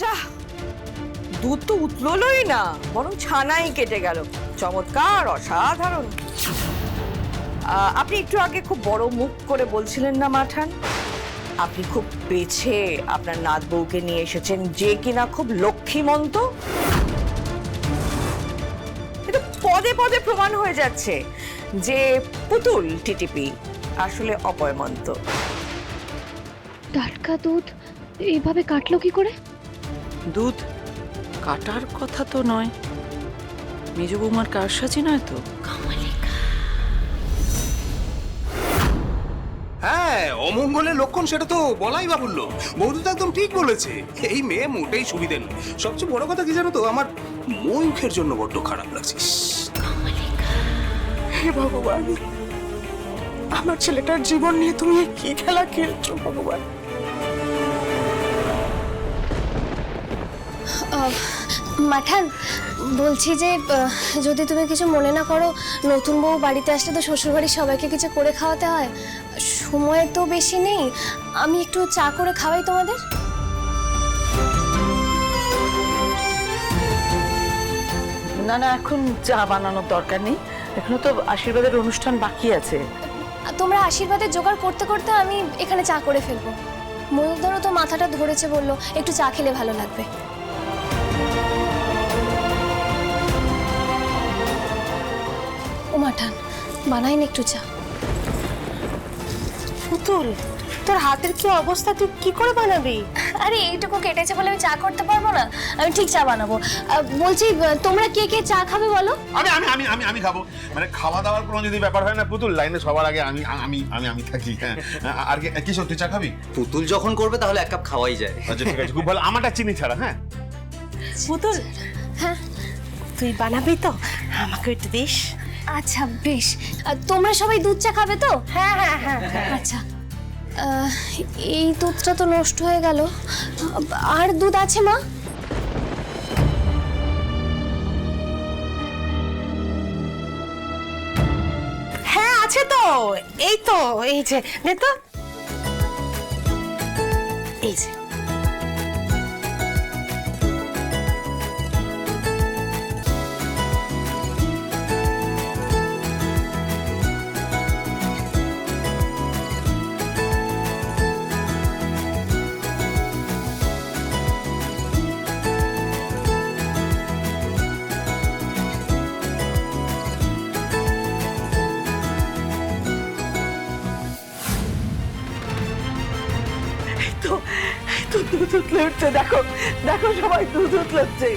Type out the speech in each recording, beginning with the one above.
যা। দুধ তো উতলোই না, বরং ছানাই কেটে গেল। চমৎকার, অসাধারণ। আপনি একটু আগে খুব বড় মুখ করে বলছিলেন না, মাঠান? আপনি খুব বেছে আপনার নাত বউকে নিয়ে এসেছেন যে কিনা খুব লক্ষ্মীমন্ত? পদে পদে প্রমাণ হয়ে যাচ্ছে যে পুতুল টিটিপি আসলে অপয়মন্ত। টাটকা দুধ এইভাবে কাটলো কি করে? দুধ কাটার কথা তো নয়। মেজ বৌমার কারসাজি নয় তো? হ্যাঁ অমঙ্গলের লক্ষণ সেটা তো বলাই বাহুল্য। বৌদি তো একদম ঠিক বলেছে। এই মেয়ে মোটেই সুবিধে নয়। সবচেয়ে বড় কথা কি জানো তো আমার ময়ূখের জন্য বড্ড খারাপ লাগছে। হে ভগবান আমার ছেলেটার জীবন নিয়ে তুমি এ কি খেলা খেলছো ভগবান? মাঠান বলছি যে যদি তুমি কিছু মনে না করো নতুন বউ বাড়িতে আসলে তো শ্বশুরবাড়ির সবাইকে কিছু করে খাওয়াতে হয়। সময় তো বেশি নেই। আমি একটু চা করে খাওয়াই তোমাদের? না না এখন চা বানানোর দরকার নেই। এখনও তো আশীর্বাদের অনুষ্ঠান বাকি আছে। তোমরা আশীর্বাদের জোগাড় করতে করতে আমি এখানে চা করে ফেলব। ময়ূরধরও তো মাথাটা ধরেছে বলল একটু চা খেলে ভালো লাগবে। ও মাঠান বানাইনি একটু চা। পুতুল তোর হাতের কি অবস্থা? তুই কি করে বানাবি? আরে এইটুকু কেটেছে বলে আমি চা করতে পারব না। আমি ঠিক চা বানাবো। আহ, বলছি আহ, তোমরা কে কে চা খাবে বলো? আমি আমি আমি আমি আমি খাব। মানে খাওয়া দাওয়ার কোনো যদি ব্যাপার হয় না পুতুল লাইনে সবার আগে আমি আমি আমি আমি থাকি হ্যাঁ। আর কি- কি সত্যি চা খাবি? পুতুল যখন করবে তাহলে এক কাপ খাওয়াই যায়। আচ্ছা ঠিক আছে খুব ভালো। আমারটা চিনি ছাড়া হ্যাঁ? পুতুল হ্যাঁ। তুই বানাবি তো? আমাকে একটু দিস। আচ্ছা বেশ। তোমরা সবাই দুধ চা খাবে তো? হ্যাঁ হ্যাঁ হ্যাঁ হ্যাঁ। আচ্ছা। এই দুধটা তো নষ্ট হয়ে গেল। আর দুধ আছে মা? হ্যাঁ আছে তো। এই তো এই যে নে তো। এই যে। দুধ উঠছে দেখো দেখো সবাই দুধ উতলাচ্ছে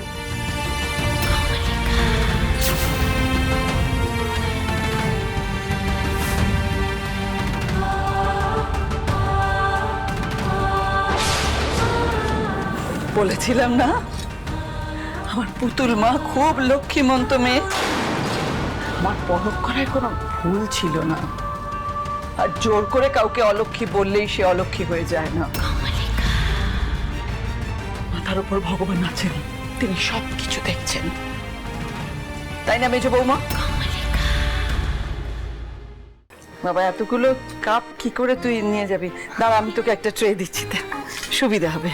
বলেছিলাম না? আমার পুতুল মা খুব লক্ষ্মীমন্ত মেয়ে। আমার পরখ করার কোনো ভুল ছিল না। আর জোর করে কাউকে অলক্ষী বললেই সে অলক্ষী হয়ে যায় না। মাথার উপর ভগবান আছেন, তিনি সব কিছু দেখছেন। তাই না, মেজ বৌমা? বাবা, এতগুলো কাপ কি করে তুই নিয়ে যাবি? দাঁড়া, আমি তোকে একটা ট্রে দিচ্ছি সুবিধা হবে।